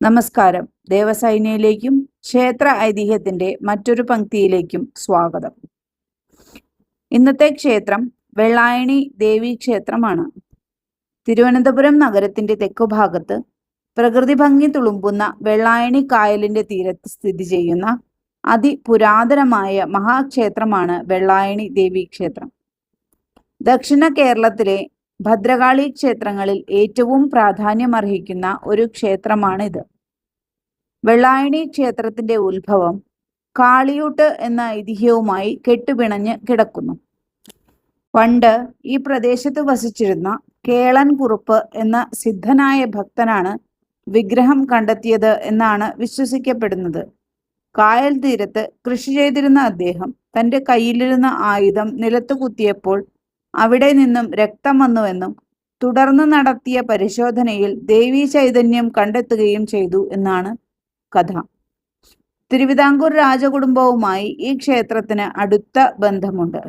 നമസ്കാരം. ദേവസൈനയിലേക്കും ക്ഷേത്ര ഐതിഹ്യത്തിന്റെ മറ്റൊരു പങ്ക്തിയിലേക്കും സ്വാഗതം. ഇന്നത്തെ ക്ഷേത്രം വെള്ളായണി ദേവി ക്ഷേത്രമാണ്. തിരുവനന്തപുരം നഗരത്തിന്റെ തെക്കുഭാഗത്ത് പ്രകൃതി ഭംഗി തുളുമ്പുന്ന വെള്ളായണി കായലിന്റെ തീരത്ത് സ്ഥിതി ചെയ്യുന്ന അതിപുരാതനമായ മഹാക്ഷേത്രമാണ് വെള്ളായണി ദേവി ക്ഷേത്രം. ദക്ഷിണ കേരളത്തിലെ ഭദ്രകാളി ക്ഷേത്രങ്ങളിൽ ഏറ്റവും പ്രാധാന്യമർഹിക്കുന്ന ഒരു ക്ഷേത്രമാണിത്. വെള്ളായണി ക്ഷേത്രത്തിന്റെ ഉത്ഭവം കാളിയൂട്ട് എന്ന ഐതിഹ്യവുമായി കെട്ടുപിണഞ്ഞ് കിടക്കുന്നു. പണ്ട് ഈ പ്രദേശത്ത് വസിച്ചിരുന്ന കേളൻ കുറുപ്പ് എന്ന സിദ്ധനായ ഭക്തനാണ് വിഗ്രഹം കണ്ടെത്തിയത് എന്നാണ് വിശ്വസിക്കപ്പെടുന്നത്. കായൽ തീരത്ത് കൃഷി ചെയ്തിരുന്ന അദ്ദേഹം തന്റെ കയ്യിലിരുന്ന ആയുധം നിലത്തു കുത്തിയപ്പോൾ അവിടെ നിന്നും രക്തം വന്നുവെന്നും തുടർന്ന് നടത്തിയ പരിശോധനയിൽ ദേവീ ചൈതന്യം കണ്ടെത്തുകയും ചെയ്തു എന്നാണ് കഥ. തിരുവിതാംകൂർ രാജകുടുംബവുമായി ഈ ക്ഷേത്രത്തിന് അടുത്ത ബന്ധമുണ്ട്.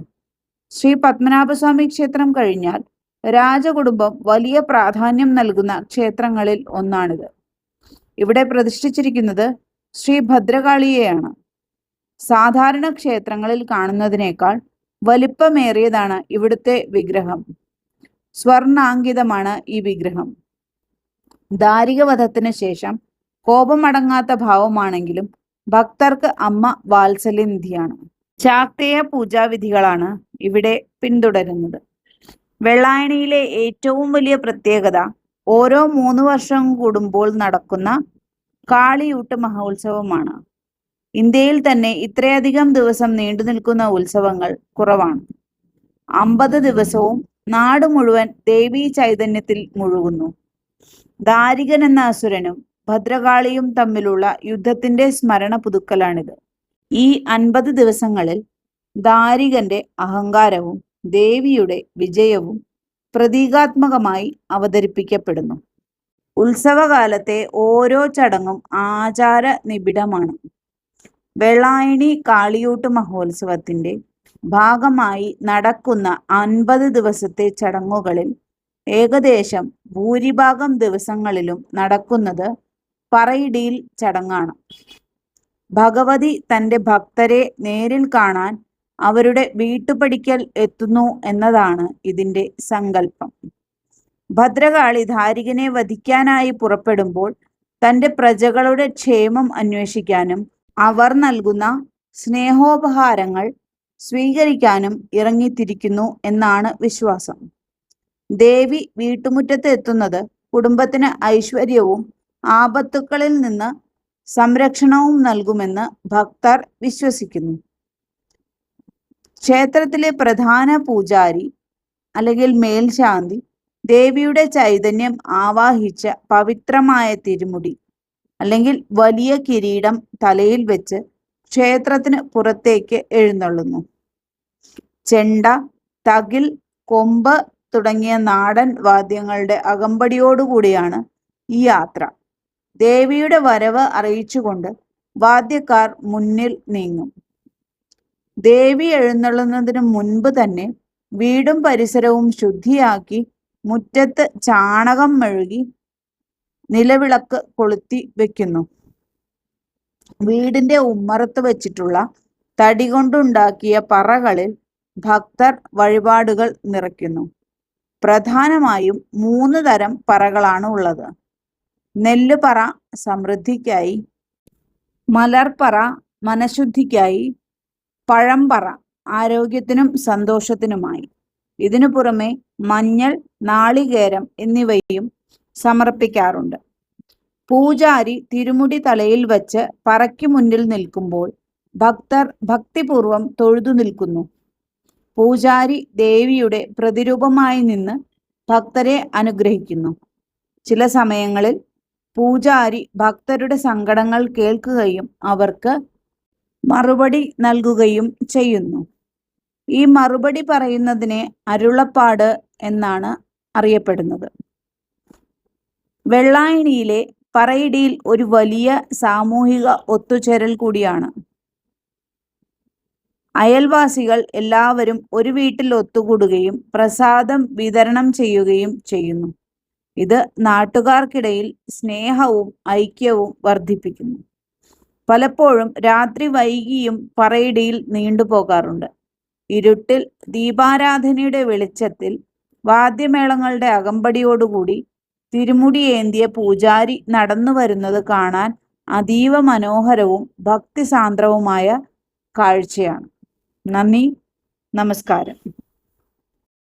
ശ്രീ പത്മനാഭസ്വാമി ക്ഷേത്രം കഴിഞ്ഞാൽ രാജകുടുംബം വലിയ പ്രാധാന്യം നൽകുന്ന ക്ഷേത്രങ്ങളിൽ ഒന്നാണിത്. ഇവിടെ പ്രതിഷ്ഠിച്ചിരിക്കുന്നത് ശ്രീ ഭദ്രകാളിയെയാണ്. സാധാരണ ക്ഷേത്രങ്ങളിൽ കാണുന്നതിനേക്കാൾ വലിപ്പമേറിയതാണ് ഇവിടുത്തെ വിഗ്രഹം. സ്വർണാങ്കിതമാണ് ഈ വിഗ്രഹം. ദാരികവധത്തിന് ശേഷം കോപമടങ്ങാത്ത ഭാവമാണെങ്കിലും ഭക്തർക്ക് അമ്മ വാത്സല്യനിധിയാണ്. ശാക്തേയ പൂജാവിധികളാണ് ഇവിടെ പിന്തുടരുന്നത്. വെള്ളായണിയിലെ ഏറ്റവും വലിയ പ്രത്യേകത ഓരോ മൂന്ന് വർഷം കൂടുമ്പോൾ നടക്കുന്ന കാളിയൂട്ട് മഹോത്സവമാണ്. ഇന്ത്യയിൽ തന്നെ ഇത്രയധികം ദിവസം നീണ്ടു നിൽക്കുന്ന ഉത്സവങ്ങൾ കുറവാണ്. അമ്പത് ദിവസവും നാട് മുഴുവൻ ദേവീ ചൈതന്യത്തിൽ മുഴുകുന്നു. ദാരികൻ എന്ന അസുരനും ഭദ്രകാളിയും തമ്മിലുള്ള യുദ്ധത്തിന്റെ സ്മരണ പുതുക്കലാണിത്. ഈ അൻപത് ദിവസങ്ങളിൽ ദാരികന്റെ അഹങ്കാരവും ദേവിയുടെ വിജയവും പ്രതീകാത്മകമായി അവതരിപ്പിക്കപ്പെടുന്നു. ഉത്സവകാലത്തെ ഓരോ ചടങ്ങും ആചാര നിബിഡമാണ്. വെള്ളായണി കാളിയൂട്ട് മഹോത്സവത്തിന്റെ ഭാഗമായി നടക്കുന്ന അൻപത് ദിവസത്തെ ചടങ്ങുകളിൽ ഏകദേശം ഭൂരിഭാഗം ദിവസങ്ങളിലും നടക്കുന്നത് പറയിടിയിൽ ചടങ്ങാണ്. ഭഗവതി തന്റെ ഭക്തരെ നേരിൽ കാണാൻ അവരുടെ വീട്ടുപടിക്കൽ എത്തുന്നു എന്നതാണ് ഇതിന്റെ സങ്കല്പം. ഭദ്രകാളി ധാരികനെ വധിക്കാനായി പുറപ്പെടുമ്പോൾ തന്റെ പ്രജകളുടെ ക്ഷേമം അന്വേഷിക്കാനും അവർ നൽകുന്ന സ്നേഹോപഹാരങ്ങൾ സ്വീകരിക്കാനും ഇറങ്ങിത്തിരിക്കുന്നു എന്നാണ് വിശ്വാസം. ദേവി വീട്ടുമുറ്റത്ത് എത്തുന്നത് കുടുംബത്തിന് ഐശ്വര്യവും ആപത്തുക്കളിൽ നിന്ന് സംരക്ഷണവും നൽകുമെന്ന് ഭക്തർ വിശ്വസിക്കുന്നു. ക്ഷേത്രത്തിലെ പ്രധാന പൂജാരി അല്ലെങ്കിൽ മേൽശാന്തി ദേവിയുടെ ചൈതന്യം ആവാഹിച്ച പവിത്രമായ തിരുമുടി അല്ലെങ്കിൽ വലിയ കിരീടം തലയിൽ വെച്ച് ക്ഷേത്രത്തിന് പുറത്തേക്ക് എഴുന്നള്ളുന്നു. ചെണ്ട തകിൽ കൊമ്പ് തുടങ്ങിയ നാടൻ വാദ്യങ്ങളുടെ അകമ്പടിയോടുകൂടിയാണ് ഈ യാത്ര. ദേവിയുടെ വരവ് അറിയിച്ചുകൊണ്ട് വാദ്യക്കാർ മുന്നിൽ നീങ്ങും. ദേവി എഴുന്നള്ളുന്നതിന് മുൻപ് തന്നെ വീടും പരിസരവും ശുദ്ധിയാക്കി മുറ്റത്ത് ചാണകം മെഴുകി നിലവിളക്ക് കൊളുത്തി വെക്കുന്നു. വീടിന്റെ ഉമ്മറത്ത് വെച്ചിട്ടുള്ള തടി കൊണ്ടുണ്ടാക്കിയ പറകളിൽ ഭക്തർ വഴിപാടുകൾ നിറയ്ക്കുന്നു. പ്രധാനമായും മൂന്ന് തരം പറകളാണ് ഉള്ളത്. നെല്ലുപറ സമൃദ്ധിക്കായി മലർപ്പറ മനഃശുദ്ധിക്കായി പഴംപറ ആരോഗ്യത്തിനും സന്തോഷത്തിനുമായി. ഇതിനു പുറമെ മഞ്ഞൾ നാളികേരം എന്നിവയും സമർപ്പിക്കാറുണ്ട്. പൂജാരി തിരുമുടി തലയിൽ വച്ച് പറയ്ക്കു മുന്നിൽ നിൽക്കുമ്പോൾ ഭക്തർ ഭക്തിപൂർവം തൊഴുതു നിൽക്കുന്നു. പൂജാരി ദേവിയുടെ പ്രതിരൂപമായി നിന്ന് ഭക്തരെ അനുഗ്രഹിക്കുന്നു. ചില സമയങ്ങളിൽ പൂജാരി ഭക്തരുടെ സങ്കടങ്ങൾ കേൾക്കുകയും അവർക്ക് മറുപടി നൽകുകയും ചെയ്യുന്നു. ഈ മറുപടി പറയുന്നതിനെ അരുളപ്പാട് എന്നാണ് അറിയപ്പെടുന്നത്. വെള്ളായണിയിലെ പറയിടിയിൽ ഒരു വലിയ സാമൂഹിക ഒത്തുചേരൽ കൂടിയാണ്. അയൽവാസികൾ എല്ലാവരും ഒരു വീട്ടിൽ ഒത്തുകൂടുകയും പ്രസാദം വിതരണം ചെയ്യുകയും ചെയ്യുന്നു. ഇത് നാട്ടുകാർക്കിടയിൽ സ്നേഹവും ഐക്യവും വർദ്ധിപ്പിക്കുന്നു. പലപ്പോഴും രാത്രി വൈകിയും പറയിടിയിൽ നീണ്ടുപോകാറുണ്ട് ഇരുട്ടിൽ ദീപാരാധനയുടെ വെളിച്ചത്തിൽ വാദ്യമേളങ്ങളുടെ അകമ്പടിയോടുകൂടി തിരുമുടിയേന്തിയ പൂജാരി നടന്നു വരുന്നത് കാണാൻ അതീവ മനോഹരവും ഭക്തിസാന്ദ്രവുമായ കാഴ്ചയാണ്. നന്ദി നമസ്കാരം.